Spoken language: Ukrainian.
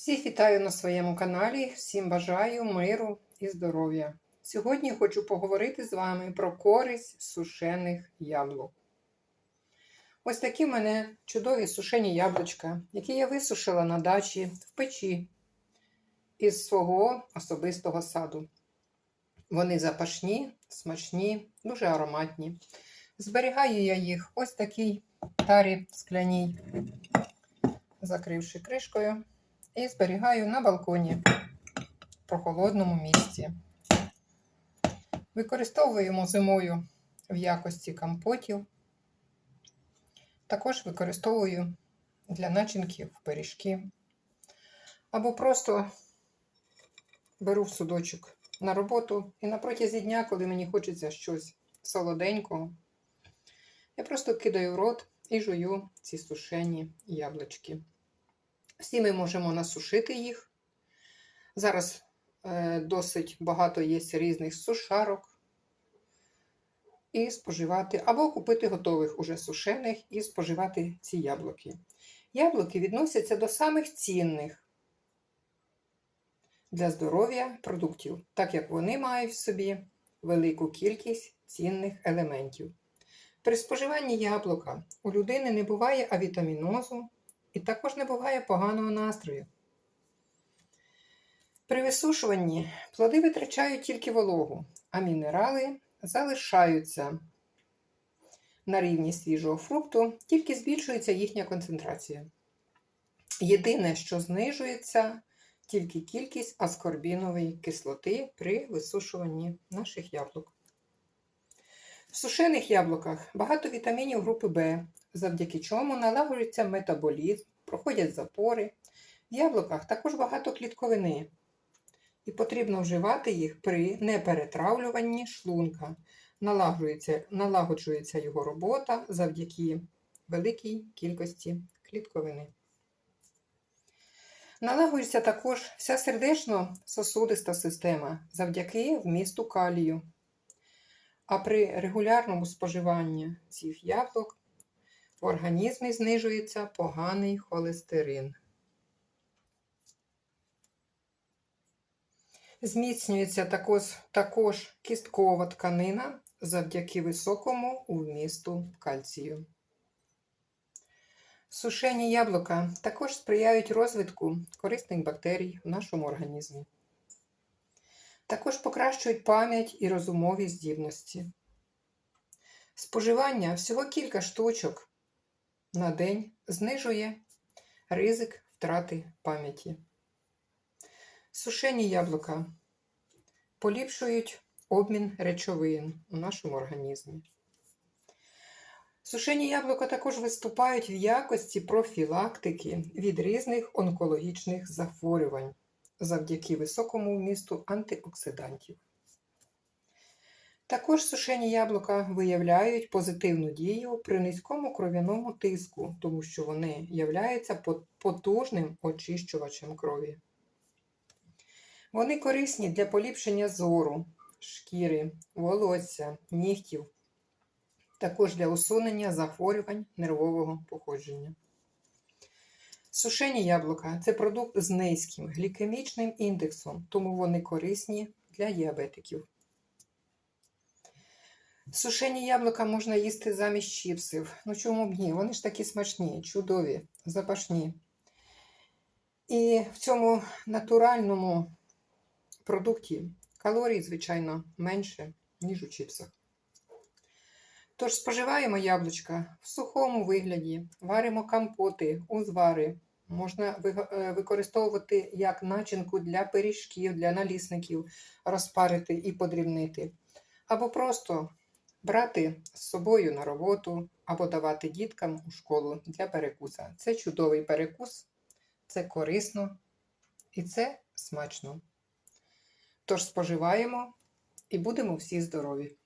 Всіх вітаю на своєму каналі, всім бажаю миру і здоров'я. Сьогодні хочу поговорити з вами про користь сушених яблук. Ось такі в мене чудові сушені яблучка, які я висушила на дачі в печі із свого особистого саду. Вони запашні, смачні, дуже ароматні. Зберігаю я їх ось такій тарі скляній, закривши кришкою і зберігаю на балконі в прохолодному місці. Використовуємо зимою в якості компотів. Також використовую для начинків пиріжки. Або просто беру в судочок на роботу і на протязі дня, коли мені хочеться щось солоденького, я просто кидаю в рот і жую ці сушені яблучки. Всі ми можемо насушити їх. Зараз е, досить багато є різних сушарок. І споживати, або купити готових уже сушених і споживати ці яблуки. Яблуки відносяться до самих цінних для здоров'я продуктів, так як вони мають в собі велику кількість цінних елементів. При споживанні яблука у людини не буває авітамінозу, і також не буває поганого настрою. При висушуванні плоди витрачають тільки вологу, а мінерали залишаються на рівні свіжого фрукту, тільки збільшується їхня концентрація. Єдине, що знижується, тільки кількість аскорбінової кислоти при висушуванні наших яблук. В сушених яблуках багато вітамінів групи В, завдяки чому налагоджується метаболізм, проходять запори. В яблуках також багато клітковини, і потрібно вживати їх при неперетравлюванні шлунка. Налагоджується, налагоджується його робота завдяки великій кількості клітковини. Налагоджується також вся сердечно-сосудиста система завдяки вмісту калію. А при регулярному споживанні цих яблук в організмі знижується поганий холестерин. Зміцнюється також, також кісткова тканина завдяки високому вмісту кальцію. Сушені яблука також сприяють розвитку корисних бактерій в нашому організмі. Також покращують пам'ять і розумові здібності. Споживання всього кілька штучок на день знижує ризик втрати пам'яті. Сушені яблука поліпшують обмін речовин у нашому організмі. Сушені яблука також виступають в якості профілактики від різних онкологічних захворювань завдяки високому вмісту антиоксидантів. Також сушені яблука виявляють позитивну дію при низькому кров'яному тиску, тому що вони являються потужним очищувачем крові. Вони корисні для поліпшення зору, шкіри, волосся, нігтів, також для усунення захворювань нервового походження. Сушені яблука це продукт з низьким глікемічним індексом, тому вони корисні для діабетиків. Сушені яблука можна їсти замість чіпсів. Ну чому б ні? Вони ж такі смачні, чудові, запашні. І в цьому натуральному продукті калорій, звичайно, менше, ніж у чіпсах. Тож споживаємо яблучка в сухому вигляді, варимо компоти, узвари. Можна використовувати як начинку для пиріжків, для налісників, розпарити і подрібнити. Або просто брати з собою на роботу, або давати діткам у школу для перекуса. Це чудовий перекус, це корисно і це смачно. Тож споживаємо і будемо всі здорові!